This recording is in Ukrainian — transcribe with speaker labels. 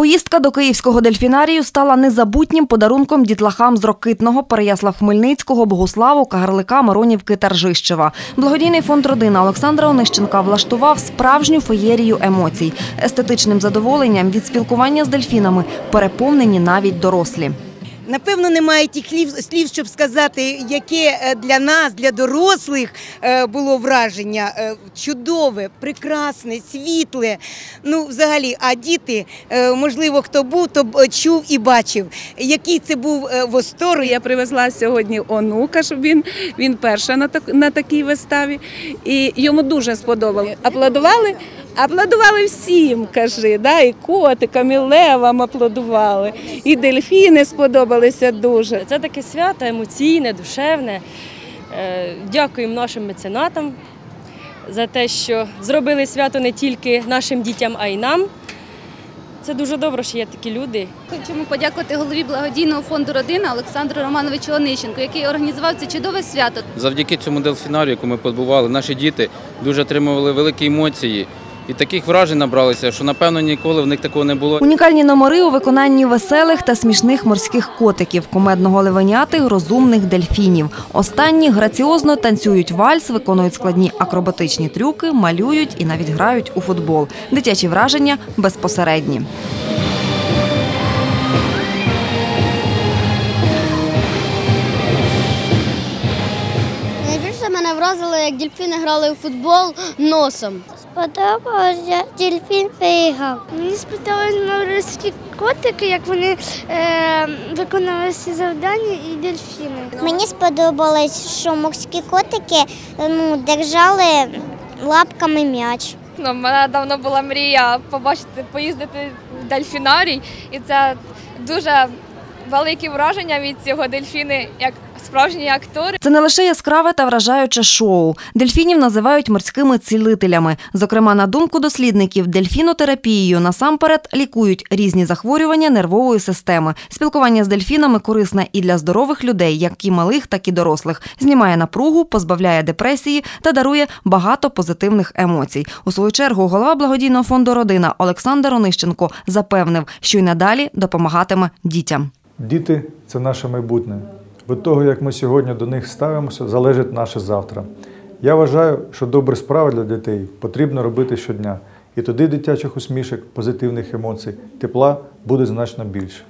Speaker 1: Поїздка до Київського дельфінарію стала незабутнім подарунком дітлахам з Рокитного, Переяслав Хмельницького, Богуславу, Кагарлика, Миронівки та Ржищева. Благодійний фонд родина Олександра Онищенка влаштував справжню феєрію емоцій. Естетичним задоволенням від спілкування з дельфінами переповнені навіть дорослі.
Speaker 2: Напевно, немає тих слів, щоб сказати, яке е, для нас, для дорослих е, було враження Е, чудове, прекрасне, світле. Ну, взагалі, а діти, можливо, хто був, то чув і бачив, який це був восторг.
Speaker 3: Я привезла сьогодні онука, щоб він, він перша на, так, на такій виставі. І йому дуже сподобалося. Аплодували? Аплодували всім, кажи, да? і котикам, і левам аплодували, і дельфіни сподобалися дуже.
Speaker 4: Це таке свято емоційне, душевне. Е, Дякуємо нашим меценатам за те, що зробили свято не тільки нашим дітям, а й нам. Це дуже добре, що є такі люди.
Speaker 5: Хочемо подякувати голові благодійного фонду родина Олександру Романовичу Онищенку, який організував це чудове свято.
Speaker 6: Завдяки цьому дельфінарію, яку ми побували, наші діти дуже отримували великі емоції і таких вражень набралися, що напевно ніколи в них такого не було.
Speaker 1: Унікальні номери у виконанні веселих та смішних морських котиків, кумедного левеняти, розумних дельфінів. Останні граціозно танцюють вальс, виконують складні акробатичні трюки, малюють і навіть грають у футбол. Дитячі враження безпосередні.
Speaker 7: Найбільше мене вразило, як дельфіни грали у футбол носом.
Speaker 8: Сподобалося, дельфін бігав. Мені сподобалися морські котики, як вони е, виконали всі завдання і дельфіни.
Speaker 7: Мені сподобалось, що морські котики ну, держали лапками м'яч.
Speaker 9: Ну, в мене давно була мрія побачити, поїздити в дельфінарій, і це дуже великі враження від цього дельфіни, як справжні актори.
Speaker 1: Це не лише яскраве та вражаюче шоу. Дельфінів називають морськими цілителями. Зокрема, на думку дослідників, дельфінотерапією насамперед лікують різні захворювання нервової системи. Спілкування з дельфінами корисне і для здорових людей, як і малих, так і дорослих. Знімає напругу, позбавляє депресії та дарує багато позитивних емоцій. У свою чергу голова благодійного фонду Родина Олександр Онищенко запевнив, що й надалі допомагатиме дітям.
Speaker 10: Діти це наше майбутнє. Від того, як ми сьогодні до них ставимося, залежить наше завтра. Я вважаю, що добрі справи для дітей потрібно робити щодня. І тоді дитячих усмішок, позитивних емоцій, тепла буде значно більше.